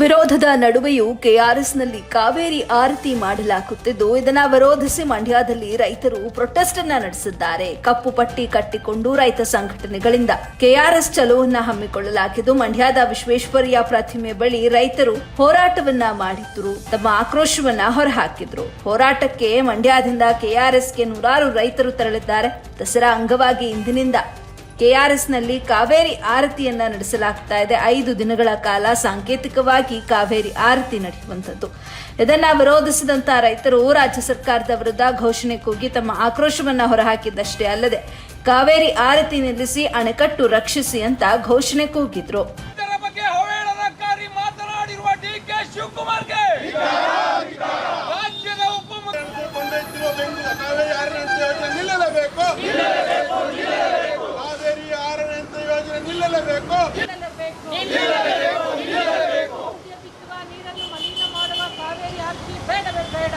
ವಿರೋಧದ ನಡುವೆಯೂ ಕೆಆರ್ಎಸ್ನಲ್ಲಿ ಕಾವೇರಿ ಆರತಿ ಮಾಡಲಾಗುತ್ತಿದ್ದು, ಇದನ್ನ ವಿರೋಧಿಸಿ ಮಂಡ್ಯದಲ್ಲಿ ರೈತರು ಪ್ರೊಟೆಸ್ಟ್ ಅನ್ನ ನಡೆಸಿದ್ದಾರೆ. ಕಪ್ಪು ಪಟ್ಟಿ ಕಟ್ಟಿಕೊಂಡು ರೈತ ಸಂಘಟನೆಗಳಿಂದ ಕೆಆರ್ಎಸ್ ಚಲೋವನ್ನ ಹಮ್ಮಿಕೊಳ್ಳಲಾಗಿದ್ದು, ಮಂಡ್ಯದ ವಿಶ್ವೇಶ್ವರಯ್ಯ ಪ್ರತಿಮೆ ಬಳಿ ರೈತರು ಹೋರಾಟವನ್ನ ಮಾಡಿದ್ರು. ತಮ್ಮ ಆಕ್ರೋಶವನ್ನ ಹೊರಹಾಕಿದ್ರು. ಹೋರಾಟಕ್ಕೆ ಮಂಡ್ಯದಿಂದ ಕೆಆರ್ಎಸ್ಗೆ ನೂರಾರು ರೈತರು ತೆರಳಿದ್ದಾರೆ. ದಸರಾ ಅಂಗವಾಗಿ ಇಂದಿನಿಂದ ಕೆಆರ್ಎಸ್ನಲ್ಲಿ ಕಾವೇರಿ ಆರತಿಯನ್ನ ನಡೆಸಲಾಗ್ತಾ ಇದೆ. ಐದು ದಿನಗಳ ಕಾಲ ಸಾಂಕೇತಿಕವಾಗಿ ಕಾವೇರಿ ಆರತಿ ನಡೆಯುವಂಥದ್ದು. ಇದನ್ನ ವಿರೋಧಿಸಿದಂತಹ ರೈತರು ರಾಜ್ಯ ಸರ್ಕಾರದ ವಿರುದ್ಧ ಘೋಷಣೆ ಕೂಗಿ ತಮ್ಮ ಆಕ್ರೋಶವನ್ನ ಹೊರಹಾಕಿದ್ದಷ್ಟೇ ಅಲ್ಲದೆ, ಕಾವೇರಿ ಆರತಿ ನಿಲ್ಲಿಸಿ ಅಣೆಕಟ್ಟು ರಕ್ಷಿಸಿ ಅಂತ ಘೋಷಣೆ ಕೂಗಿದ್ರು. ಯೋಜನೆ ನಿಲ್ಲಲೇಬೇಕು. ಬಿತ್ತುವ ನೀರನ್ನು ಮಲಿನ ಮಾಡುವ ಕಾವೇರಿ ಆರ್ತಿ ಬೇಡವೇ ಬೇಡ.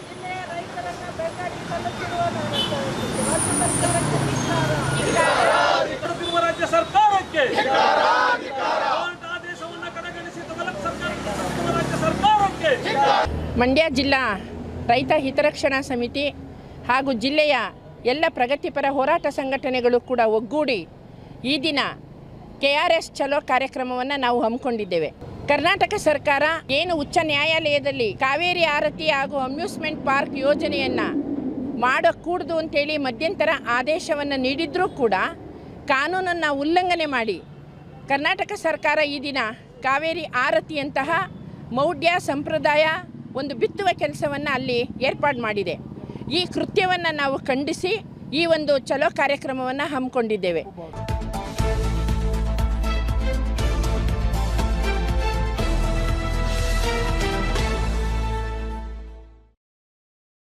ಜಿಲ್ಲೆಯ ರೈತರನ್ನ ಬೇಕಾಗಿ ಸಲ್ಲುತ್ತಿರುವ ರಾಜ್ಯ ಸರ್ಕಾರಕ್ಕೆ ಧಿಕ್ಕಾರ. ಮಾಡುತ್ತಿರುವ ರಾಜ್ಯ ಸರ್ಕಾರಕ್ಕೆ ಕೋರ್ಟ್ ಆದೇಶವನ್ನು ಕಡೆಗಣಿಸಿ ತಗಲಕ್ ಸರ್ಕಾರಕ್ಕೆ ಸಲ್ಲಿಸುವ ರಾಜ್ಯ ಸರ್ಕಾರಕ್ಕೆ ಮಂಡ್ಯ ಜಿಲ್ಲಾ ರೈತ ಹಿತರಕ್ಷಣಾ ಸಮಿತಿ ಹಾಗೂ ಜಿಲ್ಲೆಯ ಎಲ್ಲ ಪ್ರಗತಿಪರ ಹೋರಾಟ ಸಂಘಟನೆಗಳು ಕೂಡ ಒಗ್ಗೂಡಿ ಈ ದಿನ ಕೆ ಆರ್ ಎಸ್ ಚಲೋ ಕಾರ್ಯಕ್ರಮವನ್ನು ನಾವು ಹಮ್ಮಿಕೊಂಡಿದ್ದೇವೆ. ಕರ್ನಾಟಕ ಸರ್ಕಾರ ಏನು ಉಚ್ಚ ನ್ಯಾಯಾಲಯದಲ್ಲಿ ಕಾವೇರಿ ಆರತಿ ಹಾಗೂ ಅಮ್ಯೂಸ್ಮೆಂಟ್ ಪಾರ್ಕ್ ಯೋಜನೆಯನ್ನು ಮಾಡಕೂಡ್ದು ಅಂತೇಳಿ ಮಧ್ಯಂತರ ಆದೇಶವನ್ನು ನೀಡಿದ್ರೂ ಕೂಡ ಕಾನೂನನ್ನು ಉಲ್ಲಂಘನೆ ಮಾಡಿ ಕರ್ನಾಟಕ ಸರ್ಕಾರ ಈ ದಿನ ಕಾವೇರಿ ಆರತಿಯಂತಹ ಮೌಢ್ಯ ಸಂಪ್ರದಾಯ ಒಂದು ಬಿತ್ತುವ ಕೆಲಸವನ್ನು ಅಲ್ಲಿ ಏರ್ಪಾಡು ಮಾಡಿದೆ. ಈ ಕೃತ್ಯವನ್ನು ನಾವು ಖಂಡಿಸಿ ಈ ಒಂದು ಚಲೋ ಕಾರ್ಯಕ್ರಮವನ್ನು ಹಮ್ಮಿಕೊಂಡಿದ್ದೇವೆ.